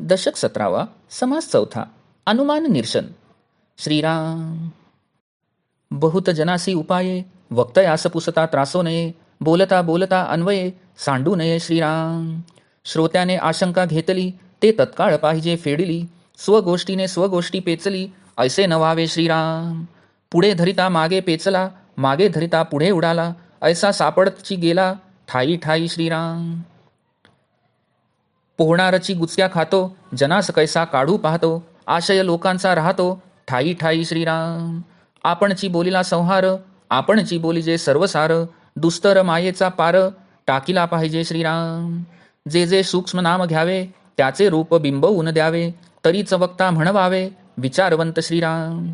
दशक सतरावा समास चौथा अनुमान निर्शन श्रीराम. बहुत जनासी उपाये वक्तयास पुसता त्रासो नये बोलता बोलता अन्वये सांडू नये श्रीराम. श्रोत्याने आशंका घेतली ते तत्काळ पाहिजे फेडिली स्वगोष्टीने स्वगोष्टी पेचली ऐसे नवावे श्रीराम. पुढे धरिता मागे पेचला मागे धरिता पुढे उडाला ऐसा सापडची गेला ठाई ठाई श्रीराम. पोहणारची गुचक्या खातो जनास कैसा काढू पाहतो आशय लोकांचा राहतो ठाई ठाई श्रीराम. आपणची बोलीला संहार आपणची बोली जे सर्वसार दुस्तर मायेचा पार टाकीला पाहिजे श्रीराम. जे जे सूक्ष्म नाम घ्यावे त्याचे रूप बिंबवून द्यावे तरीच वक्ता म्हणवावे विचारवंत श्रीराम.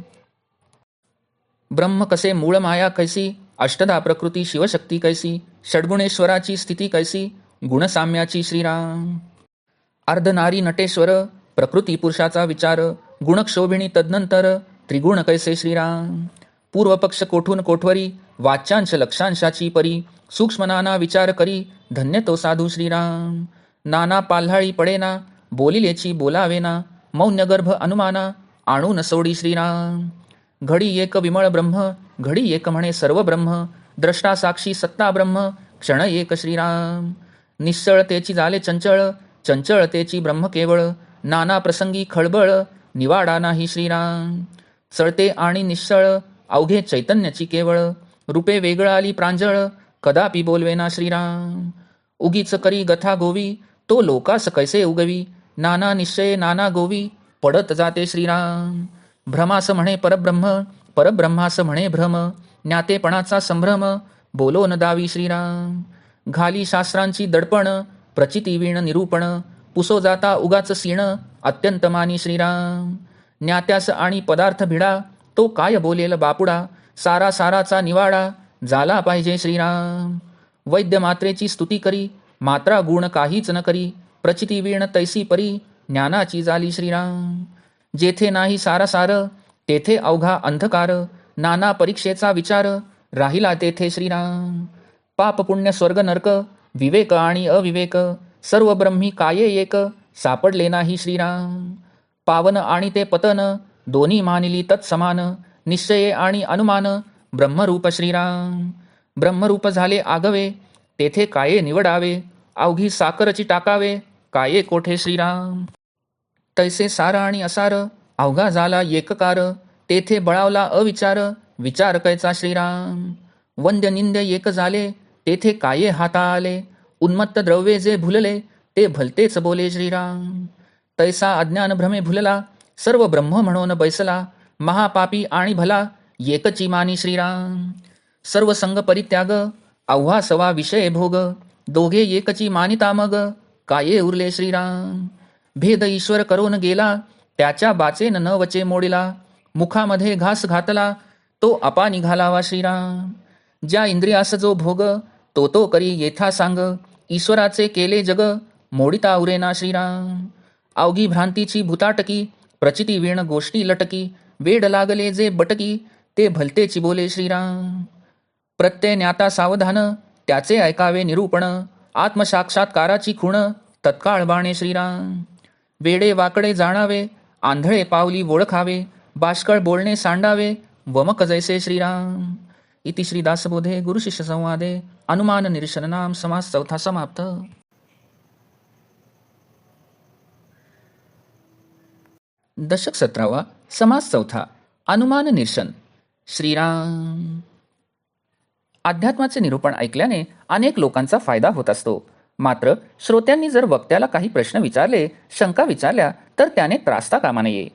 ब्रह्म कसे मूळ माया कैसी अष्टदा प्रकृती शिवशक्ती कैसी षड्गुणेश्वराची स्थिती कैसी गुणसाम्याची श्रीराम. अर्धनारी नटेश्वर प्रकृती पुरुषाचा विचार गुणक्षोभिणी तदनंतर त्रिगुण कैसे श्रीराम? पूर्वपक्ष कोठून कोठवरी वाच्यांश लक्षांशाची परी सूक्ष्म नाना विचार करी धन्य तो साधू श्रीराम. नाना पाल्हाळी पडेना बोलिलेची बोलावेना मौन्यगर्भ अनुमाना आणून सोडी श्रीराम. घडी एक विमळ ब्रह्म घडी एक म्हणे सर्व ब्रह्म द्रष्टा साक्षी सत्ता ब्रह्म क्षण एक श्रीराम. निश्चळतेची झाले चंचळ चंचळतेची ब्रह्म केवळ नाना प्रसंगी खळबळ निवाडा नाही श्रीराम. चळते आणि निश्चळ अवघे चैतन्याची केवळ रूपे वेगळ आली प्रांजळ कदापि बोलवेना श्रीराम. उगीच करी गथा गोवी तो लोकास कैसे उगवी? नाना निश्चय नाना गोवी पडत जाते श्रीराम. भ्रमास म्हणे परब्रह्म परब्रह्मास म्हणे भ्रम ज्ञातेपणाचा संभ्रम बोलो न दावी श्रीराम. घाली शास्त्रांची दडपण प्रचितीवीण निरूपण पुसो जाता उगाच सीण अत्यंत मानी श्रीराम. ज्ञात्यास आणि पदार्थ भिडा तो काय बोलेल बापुडा सारा साराचा निवाडा झाला पाहिजे श्रीराम. वैद्य मात्रेची स्तुती करी मात्रा गुण काहीच न करी प्रचितीवीण तैसी परी ज्ञानाची झाली श्रीराम. जेथे नाही सारा सार तेथे अवघा अंधकार नाना परीक्षेचा विचार राहिला तेथे श्रीराम. पाप पुण्य स्वर्ग नरक विवेक आणि अविवेक. सर्व ब्रह्मी काये एक सापडले नाही श्रीराम. पावन आणि ते पतन दोन्ही मानिली तत्समान. निश्चये आणि अनुमान ब्रह्मरूप श्रीराम. ब्रह्मरूप झाले आगवे तेथे काये निवडावे? अवघी साखरची टाकावे काये कोठे श्रीराम? तैसे सार आणि असार अवघा झाला एककार. तेथे बळावला अविचार विचार कैचा श्रीराम? वंद्य निंद्य एक झाले तेथे काये हाता आले उन्मत्त द्रव्ये जे भुलले ते भलतेच बोले श्रीराम तैसा अज्ञान भ्रमे भुलला सर्व ब्रह्म म्हणून बैसला महापापी आणि भला एकची मानी श्रीराम सर्व संग परित्याग आव्हा सवा विषय भोग दोघे एकची मानिता मग काये उरले श्रीराम भेद ईश्वर करून गेला त्याच्या बाचेन न वचे मोडिला मुखामध्ये घास घातला तो अपा निघालावा श्रीराम ज्या इंद्रियास जो भोग तो तो करी येथा सांग ईश्वराचे केले जग मोडिता उरेना श्रीराम. अवघी भ्रांतीची भूताटकी प्रचिती वीण गोष्टी लटकी वेड लागले जे बटकी ते भलते चिबोले श्रीराम. प्रत्यय ज्ञाता सावधान त्याचे ऐकावे निरूपण आत्मसाक्षात्काराची खुण तत्काळ बाणे श्रीराम. वेडे वाकडे जाणावे आंधळे पावली ओळखावे बाष्कळ बोलणे सांडावे वमक जैसे श्रीराम. इति श्री दासबोधे गुरुशिष्य संवादे अनुमान निरीक्षणनाम समास चौथा समाप्त। दशक सतरावा समास चौथा अनुमान निरसन श्रीराम। अध्यात्माचे निरूपण ऐकल्याने अनेक लोकांचा फायदा होत असतो. मात्र श्रोत्यांनी जर वक्त्याला काही प्रश्न विचारले शंका विचारल्या तर त्याने त्रासता कामा नये.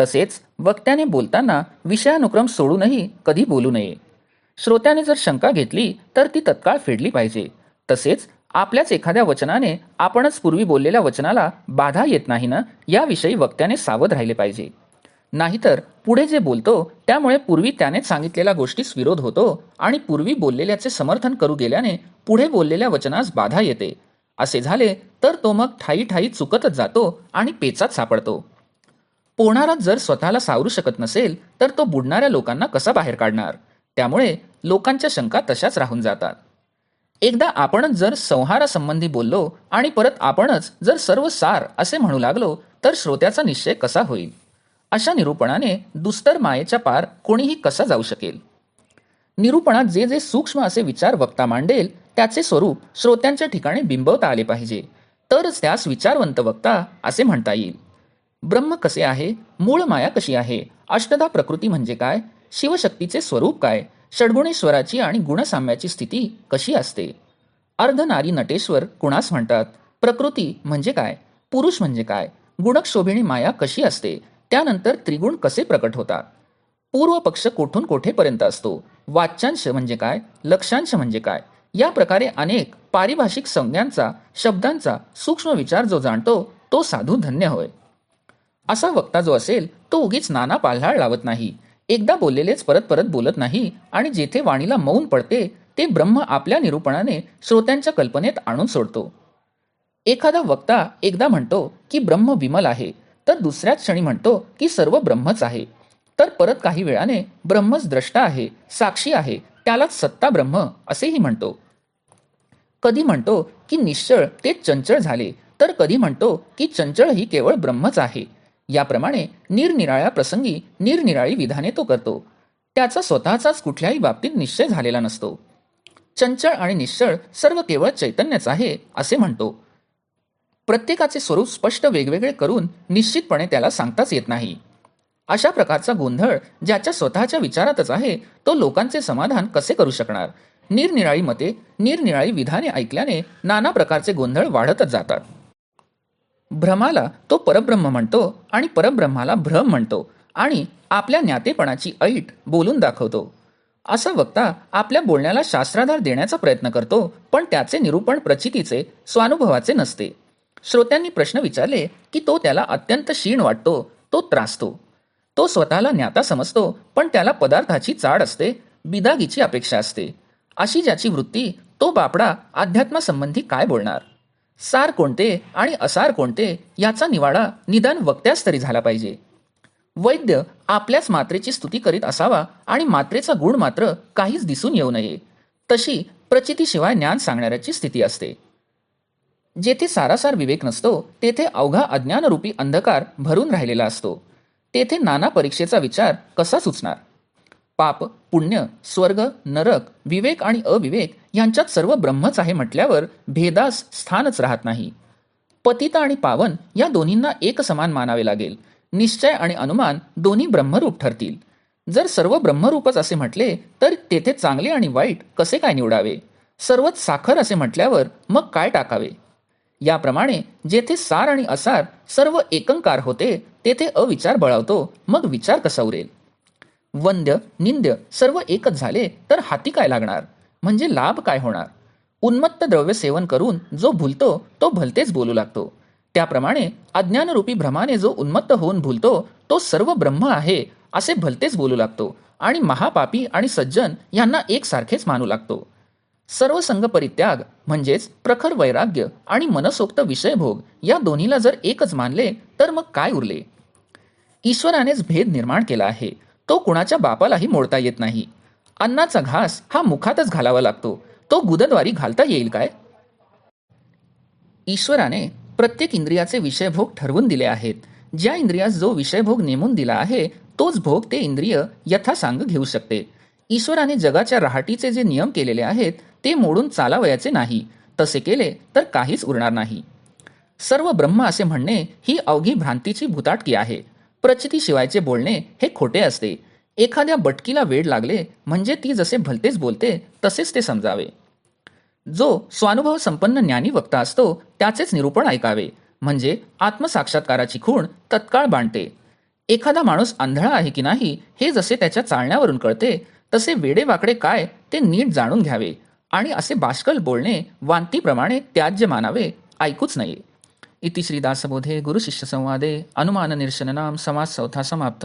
तसेच वक्त्याने बोलताना विषयानुक्रम सोडूनही कधी बोलू नये. श्रोत्याने जर शंका घेतली तर ती तत्काळ फेडली पाहिजे. तसेच आपल्याच एखाद्या वचनाने आपणच पूर्वी बोललेल्या वचनाला बाधा येत नाही ना याविषयी वक्त्याने सावध राहिले पाहिजे. नाहीतर पुढे जे बोलतो त्यामुळे पूर्वी त्यानेच सांगितलेल्या गोष्टीस विरोध होतो आणि पूर्वी बोललेल्याचे समर्थन करू गेल्याने पुढे बोललेल्या वचनास बाधा येते. असे झाले तर तो मग ठाई ठाई चुकतच जातो आणि पेचात सापडतो. पोहणारा जर स्वतःला सावरू शकत नसेल तर तो बुडणाऱ्या लोकांना कसा बाहेर काढणार? त्यामुळे लोकांच्या शंका तशाच राहून जातात. एकदा आपणच जर संहारासंबंधी बोललो आणि परत आपणच जर सर्व सार असे म्हणू लागलो तर श्रोत्याचा निश्चय कसा होईल? अशा निरूपणाने दुस्तर मायेच्या पार कोणीही कसा जाऊ शकेल? निरूपणात जे जे सूक्ष्म असे विचार वक्ता मांडेल त्याचे स्वरूप श्रोत्यांच्या ठिकाणी बिंबवता आले पाहिजे. तरच त्यास विचारवंत वक्ता असे म्हणता येईल. ब्रह्म कसे आहे? मूळ माया कशी आहे? अष्टदा प्रकृती म्हणजे काय? शिवशक्तीचे स्वरूप काय? षडगुणेश्वराची आणि गुणसाम्याची स्थिती कशी असते? अर्धनारी नटेश्वर कुणास म्हणतात? प्रकृती म्हणजे काय? पुरुष म्हणजे काय? गुणक्षोभिणी माया कशी असते? त्यानंतर त्रिगुण कसे प्रकट होतात? पूर्व पक्ष कोठून कोठेपर्यंत असतो? वाच्यांश म्हणजे काय? लक्षांश म्हणजे काय? या प्रकारे अनेक पारिभाषिक संज्ञांचा शब्दांचा सूक्ष्म विचार जो जाणतो तो साधू धन्य होय. असा वक्ता जो असेल तो उगीच नाना पाल्हाळ लावत नाही. एकदा बोललेलेच परत परत बोलत नाही आणि जेथे वाणीला मौन पडते ते ब्रह्म आपल्या निरूपणाने श्रोत्यांच्या कल्पनेत आणून सोडतो. एखादा वक्ता एकदा म्हणतो की ब्रह्म विमल आहे तर दुसऱ्याच क्षणी म्हणतो की सर्व ब्रह्मच आहे. तर परत काही वेळाने ब्रह्मच द्रष्टा आहे साक्षी आहे त्यालाच सत्ता ब्रह्म असेही म्हणतो. कधी म्हणतो की निश्चळ ते चंचळ झाले तर कधी म्हणतो की चंचळ ही केवळ ब्रह्मच आहे. याप्रमाणे निरनिराळ्या प्रसंगी निरनिराळी विधाने तो करतो. त्याचा स्वतःचाच कुठल्याही बाबतीत निश्चय झालेला नसतो. चंचळ आणि निश्चळ सर्व केवळ चैतन्यच आहे असे म्हणतो. प्रत्येकाचे स्वरूप स्पष्ट वेगवेगळे करून निश्चितपणे त्याला सांगताच येत नाही. अशा प्रकारचा गोंधळ ज्याच्या स्वतःच्या विचारातच आहे तो लोकांचे समाधान कसे करू शकणार? निरनिराळी मते निरनिराळी विधाने ऐकल्याने नाना प्रकारचे गोंधळ वाढतच जातात. भ्रमाला तो परब्रह्म म्हणतो आणि परब्रह्माला भ्रम म्हणतो आणि आपल्या ज्ञातेपणाची ऐट बोलून दाखवतो. असा वक्ता आपल्या बोलण्याला शास्त्राधार देण्याचा प्रयत्न करतो पण त्याचे निरूपण प्रचितीचे स्वानुभवाचे नसते. श्रोत्यांनी प्रश्न विचारले की तो त्याला अत्यंत क्षीण वाटतो तो त्रासतो. तो स्वतःला ज्ञाता समजतो पण त्याला पदार्थाची चाड असते बिदागीची अपेक्षा असते. अशी ज्याची वृत्ती तो बापडा अध्यात्मासंबंधी काय बोलणार? सार कोणते आणि असार कोणते याचा निवाडा निदान वक्त्यास तरी झाला पाहिजे. वैद्य आपल्याच मात्रेची स्तुती करीत असावा आणि मात्रेचा गुण मात्र काहीच दिसून येऊ नये तशी प्रचितीशिवाय ज्ञान सांगणाऱ्याची स्थिती असते. जेथे सारासार विवेक नसतो तेथे अवघा अज्ञानरूपी अंधकार भरून राहिलेला असतो तेथे नाना परीक्षेचा विचार कसा सुचणार? पाप पुण्य स्वर्ग नरक विवेक आणि अविवेक यांच्यात सर्व ब्रह्मच आहे म्हटल्यावर भेदास स्थानच राहत नाही. पतिता आणि पावन या दोन्हींना एक समान मानावे लागेल. निश्चय आणि अनुमान दोन्ही ब्रह्मरूप ठरतील. जर सर्व ब्रह्मरूपच असे म्हटले तर तेथे चांगले आणि वाईट कसे काय निवडावे? सर्वच साखर असे म्हटल्यावर मग काय टाकावे? याप्रमाणे जेथे सार आणि असार सर्व एकंकार होते तेथे अविचार बळावतो मग विचार कसा उरेल? वंद्य निंद्य सर्व एकच झाले तर हाती काय लागणार? म्हणजे लाभ काय होणार? उन्मत्त द्रव्य सेवन करून जो भुलतो तो भलतेच बोलू लागतो. त्याप्रमाणे अज्ञानरूपी भ्रमाने जो उन्मत्त होऊन भुलतो तो सर्व ब्रह्म आहे असे भलतेच बोलू लागतो आणि महापापी आणि सज्जन यांना एकसारखेच मानू लागतो. सर्व संघ परित्याग म्हणजेच प्रखर वैराग्य आणि मनसोक्त विषयभोग या दोन्हीला जर एकच मानले तर मग काय उरले? ईश्वरानेच भेद निर्माण केला आहे. तो कुणाच्या बापालाही मोडता येत नाही. अन्नाचा घास हा मुखातच घालावा लागतो. तो गुदद्वारी घालता येईल काय? ईश्वराने प्रत्येक इंद्रियाचे विषयभोग ठरवून दिले आहेत. ज्या इंद्रियास जो विषयभोग नेमून दिला आहे तोच भोग ते इंद्रिय यथासांग घेऊ शकते. ईश्वराने जगाच्या रहाटीचे जे नियम केलेले आहेत ते मोडून चालावयाचे नाही. तसे केले तर काहीच उरणार नाही. सर्व ब्रह्म असे म्हणणे ही अवघी भ्रांतीची भूताटकी आहे. प्रचितीशिवायचे बोलणे हे खोटे असते. एखाद्या बटकीला वेळ लागले म्हणजे ती जसे भलतेच बोलते तसेच ते समजावे. जो स्वानुभव संपन्न ज्ञानी वक्ता असतो त्याचेच निरूपण ऐकावे. म्हणजे आत्मसाक्षात्काराची खूण तत्काळ बांधते. एखादा माणूस आंधळा आहे की नाही हे जसे त्याच्या चालण्यावरून कळते तसे वेडेवाकडे काय ते नीट जाणून घ्यावे. आणि असे बाष्कल बोलणे वांतीप्रमाणे त्याज्य मानावे ऐकूच नये. इति श्रीदासबोधे गुरुशिष्यसंवादे। अनुमाननिर्शननां अनुमान चौथा समाप्त।